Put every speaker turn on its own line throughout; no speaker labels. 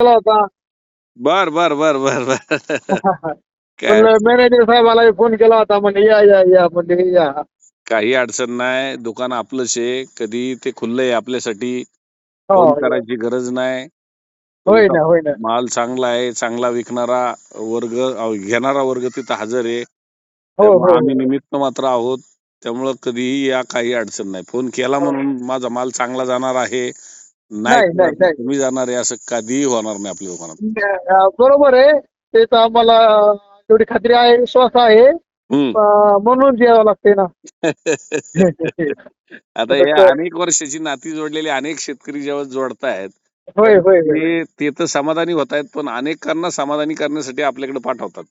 केला होता.
बर बर बर बर बर. काय?
मॅनेजर साहेबाला फोन केला होता म्हणजे या या या म्हणजे या.
काही अडचण नाही दुकान आपलंच आहे कधी ते आहे आपल्यासाठी
हो,
फोन करायची गरज नाही.
होय ना होय ना.
माल चांगला आहे चांगला विकणारा वर्ग घेणारा वर्ग तिथं हजर आहे.
हो
त्यामुळे
हो
आम्ही निमित्त मात्र आहोत. त्यामुळं कधीही या काही अडचण नाही. फोन केला म्हणून माझा माल चांगला जाणार आहे.
हो. नाही.
तुम्ही जाणार आहे असं कधीही होणार नाही आपल्या दुकानात.
बरोबर आहे. ते तर आम्हाला तेवढी खात्री आहे विश्वास आहे.
हम्म.
अं, म्हणून द्यावं लागते ना.
आता या अनेक वर्षाची नाती जोडलेले अनेक शेतकरी जेव्हा जोडतायत
होय होय होय.
ते ते तर समाधानी होत आहेत पण अनेकांना समाधानी करण्यासाठी आपल्याकडे पाठवतात.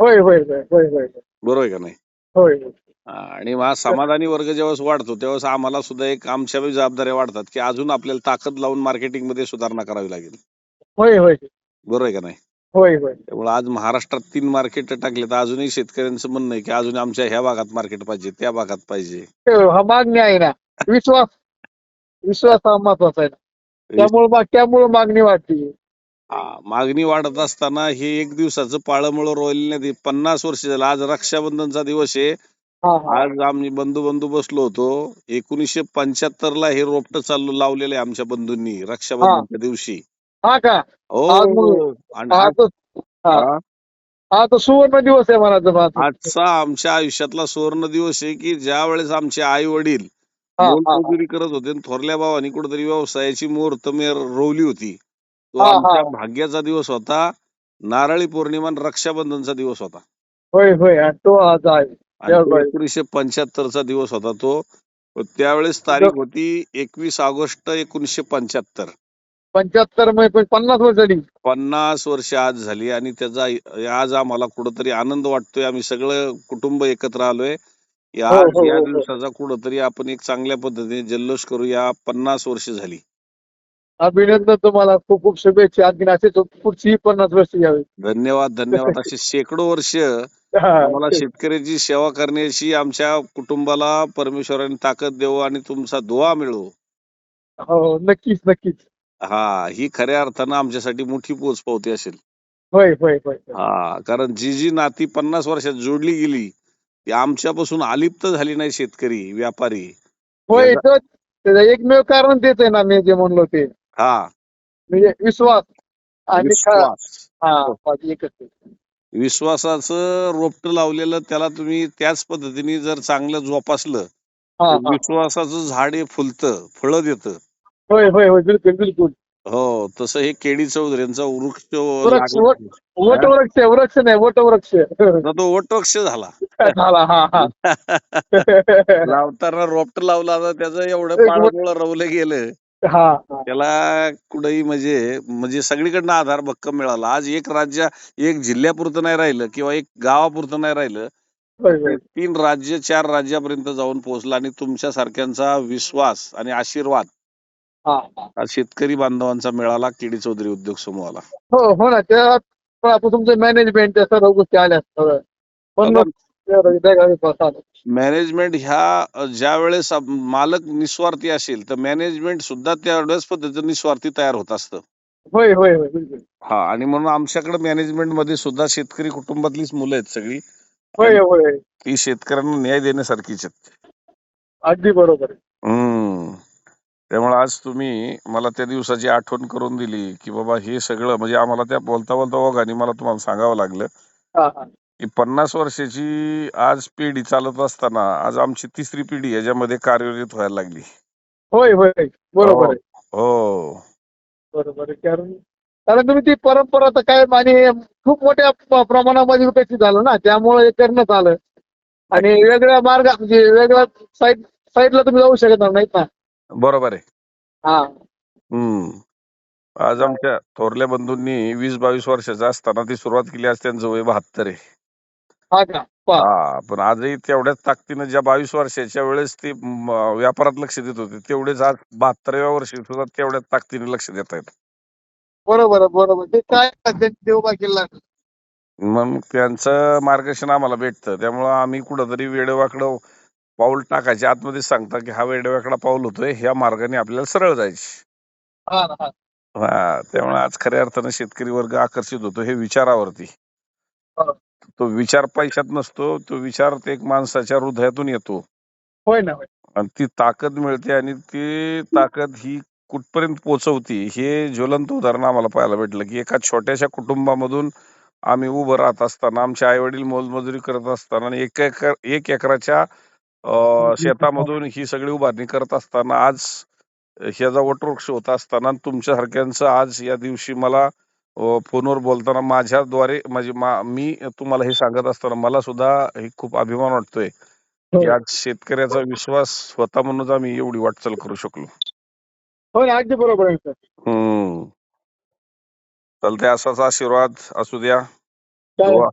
होय होय होय होय होय.
बरोबर आहे का नाही?
होय.
आणि हा समाधानी वर्ग जेव्हा वाढतो तेव्हा आम्हाला सुद्धा एक आमच्या बी जबाबदाऱ्या वाढतात की अजून आपल्याला ताकद लावून मार्केटिंगमध्ये सुधारणा करावी लागेल.
होय होय.
बरोबर आहे का नाही?
होय होय.
त्यामुळे आज महाराष्ट्रात तीन मार्केट टाकले तर अजूनही शेतकऱ्यांचं म्हणणं आहे की अजून आमच्या ह्या भागात मार्केट पाहिजे त्या भागात पाहिजे.
ते हा मागणी आहे ना. विश्वास विश्वास हा महत्त्वाचा आहे ना. त्यामुळे माग त्यामुळे मागणी वाढते.
हा, मागणी वाढत असताना हे एक दिवसाचं पाळंमुळं रोवलेलं नाही पन्नास वर्ष झालं. आज रक्षाबंधनचा दिवस आहे.
हा हा.
आज आम्ही बंधू बंधू बसलो होतो. एकोणीसशे पंच्याहत्तर ला हे रोपट चालू लावलेलं आहे आमच्या बंधूंनी रक्षाबंधनच्या दिवशी.
हा का?
हो.
आज मग-
आणि
हा
आज-
तर हा.
हा,
हा तर सुवर्ण दिवस आहे म्हणायचं माझं
आजचा आमच्या आयुष्यातला सुवर्ण दिवस आहे की ज्या वेळेस आमचे आई वडील
हा, हा,
मोलमजुरी करत होते आणि थोरल्या भावानी कुठेतरी व्यवसायाची मुहूर्त मेर रोवली होती. तो
हा, हा.
आमच्या भाग्याचा दिवस होता. नारळी पौर्णिमा आणि रक्षाबंधनचा दिवस होता.
होय होय. आणि तो आज आहे.
एकोणीसशे पंच्याहत्तरचा दिवस होता तो. त्यावेळेस तारीख होती एकवीस ऑगस्ट एकोणीसशे पंच्याहत्तर.
पंच्याहत्तर पन्नास वर्ष झाली.
पन्नास वर्ष आज झाली आणि त्याचा आज आम्हाला कुठंतरी आनंद वाटतोय. आम्ही सगळं कुटुंब एकत्र आलोय. या
हो, हो, हो.
दिवसाचा कुठंतरी आपण एक चांगल्या पद्धतीने जल्लोष करूया पन्नास वर्ष झाली.
अभिनंदन तुम्हाला. खूप खूप शुभेच्छा. आणखी असेच पुढची पन्नास वर्ष यावी
धन्यवाद धन्यवाद. असे शेकडो वर्ष आम्हाला शेतकऱ्याची सेवा करण्याची आमच्या कुटुंबाला परमेश्वराने ताकद देवो आणि तुमचा दुआ मिळो.
हो नक्कीच नक्कीच.
हा ही खऱ्या अर्थानं आमच्यासाठी मोठी पोच पावती असेल.
होय होय होय
हा कारण जी जी नाती पन्नास वर्षात जोडली गेली ती आमच्यापासून अलिप्त झाली नाही शेतकरी व्यापारी.
होय तो त्याचं एकमेव कारण तेच आहे ना मी जे म्हणलो ते.
हा.
म्हणजे विश्वास. आणि खा-
विश्वास
हा एकच आहे.
विश्वासाचं रोपट लावलेलं त्याला तुम्ही त्याच पद्धतीने जर चांगलं जोपासलं
हा
तर
हा.
विश्वासाचं झाड हे फुलतं फळं देतं.
होय होय होय बिलकुल बिलकुल.
हो तसं हे केडी चौधरींचा वृक्ष
वृक्ष,
लागला.
वट वृक्ष वृक्ष नाही वट वृक्ष.
आता तो वटवृक्ष झाला.
झाला हा हा.
लावताना रोपट लावला त्याचं एवढं
एक
पाळमुळं रवलं गेलं.
हा. हा
त्याला कुठेही म्हणजे म्हणजे सगळीकडनं आधार भक्कम मिळाला. आज एक राज्य एक जिल्ह्यापुरतं नाही राहिलं किंवा एक गावापुरतं नाही राहिलं
होय होय.
तीन राज्य चार राज्यापर्यंत जाऊन पोहोचला आणि तुमच्या सारख्यांचा विश्वास आणि आशीर्वाद
हा. हा
हा शेतकरी बांधवांचा मिळाला केडी चौधरी उद्योग समूहाला.
हो हो ना. त्या पण आता तुमचं मॅनेजमेंट त्या सर्व गोष्टी आल्या सगळं पण
आता मॅनेजमेंट ह्या ज्या वेळेस मालक निस्वार्थी असेल तर मॅनेजमेंट सुद्धा त्यावेळेस पद्धतीने निस्वार्थी तयार होत असतं.
होय होय होय बिलकुल.
हा आणि म्हणून आमच्याकडे मॅनेजमेंटमध्ये सुद्धा शेतकरी कुटुंबातलीच मुलं आहेत सगळी.
होय होय.
ती शेतकऱ्यांना न्याय देण्यासारखीच आहेत.
अगदी बरोबर. आहे.
हम्म. त्यामुळे आज तुम्ही मला त्या दिवसाची आठवण करून दिली की बाबा हे सगळं म्हणजे आम्हाला त्या बोलता बोलता ओघाने मला तुम्हाला सांगावं लागलं.
हा हा.
की पन्नास वर्षाची आज पिढी चालत असताना आज आमची तिसरी पिढी याच्यामध्ये कार्यरत व्हायला लागली.
होय होय. बरोबर आहे.
हो.
बरोबर आहे. कारण कारण तुम्ही ती परंपरा तर काय आणि खूप मोठ्या प- प्रमाणामध्ये विकसित झालं ना त्यामुळे हे करण्यात आलं आणि वेगळ्या मार्ग म्हणजे वेगळ्या साईड साईडला तुम्ही जाऊ शकत नाहीत ना
बरोबर आहे.
हा.
हम्म. आज आमच्या थोरल्या बंधूंनी वीस बावीस वर्षाचा असताना ती सुरुवात केली आज त्यांचं वय बहात्तर आहे.
हा का? पहा.
हा पण आजही तेवढ्याच ताकदीनं ज्या बावीस वर्षाच्या वेळेस ते म, व्यापारात लक्ष देत होते तेवढेच आज बहात्तराव्या वर्षी सुद्धा तेवढ्याच ताकदीने लक्ष देत आहेत
बरोबर आहे, बरोबर. ते काय त्यांनी देवबा केला
मग त्यांचं मार्गदर्शन आम्हाला भेटतं. त्यामुळं आम्ही कुठंतरी वेडेवाकडं पाऊल टाकायचे. आतमध्ये सांगता की हा वेडेवाकडा पाऊल होतोय ह्या मार्गाने आपल्याला सरळ जायचे.
हा ना, हा.
हा त्यामुळे आज खऱ्या अर्थानं शेतकरी वर्ग आकर्षित होतो हे विचारावरती.
हा.
तो विचार पैशात नसतो तो विचार ते एक माणसाच्या हृदयातून येतो.
होय ना होय.
आणि ती ताकद मिळते आणि ती ताकद ही कुठपर्यंत पोहोचवती हे ज्वलंत उदाहरण आम्हाला पाहायला भेटलं की एका छोट्याशा कुटुंबामधून आम्ही उभं राहत असताना आमचे आई वडील मोलमजुरी करत असताना आणि एक एकर एक एकराच्या अं, शेतामधून ही सगळी उभारणी करत असताना आज ह्याचा वटवृक्ष होत असताना तुमच्यासारख्यांचं आज या दिवशी मला फोनवर बोलताना माझ्याद्वारे म्हणजे मा- मी तुम्हाला हे सांगत असताना मला सुद्धा हे खूप अभिमान वाटतोय की
हो.
आज शेतकऱ्याचा विश्वास स्वतः म्हणूनच आम्ही एवढी वाटचाल करू शकलो.
ना अगदी बरोबर आहे सर.
हम्म. चालते असाच आशीर्वाद असू द्या. दुआ.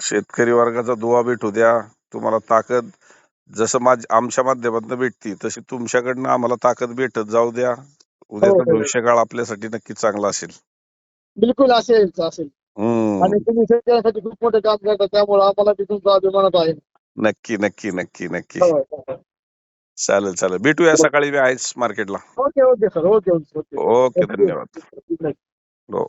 शेतकरी वर्गाचा दुवा भेटू द्या. तुम्हाला ताकद जसं माझ आमच्या माध्यमातून भेटती तशी तुमच्याकडनं आम्हाला ताकद भेटत जाऊ द्या. उद्याचा
हो, हो.
भविष्य काळ आपल्यासाठी नक्कीच चांगला असेल.
बिलकुल असेल असेल. आणि तुम्ही शेतकऱ्यांसाठी खूप मोठे काम करता त्यामुळे आम्हाला तुमचा अभिमानच आहे.
नक्की नक्की नक्की नक्की.
हो.
चालेल चालेल. भेटूया सकाळी मी आहेच मार्केटला
okay okay sir. Okay okay
okay. धन्यवाद. हो.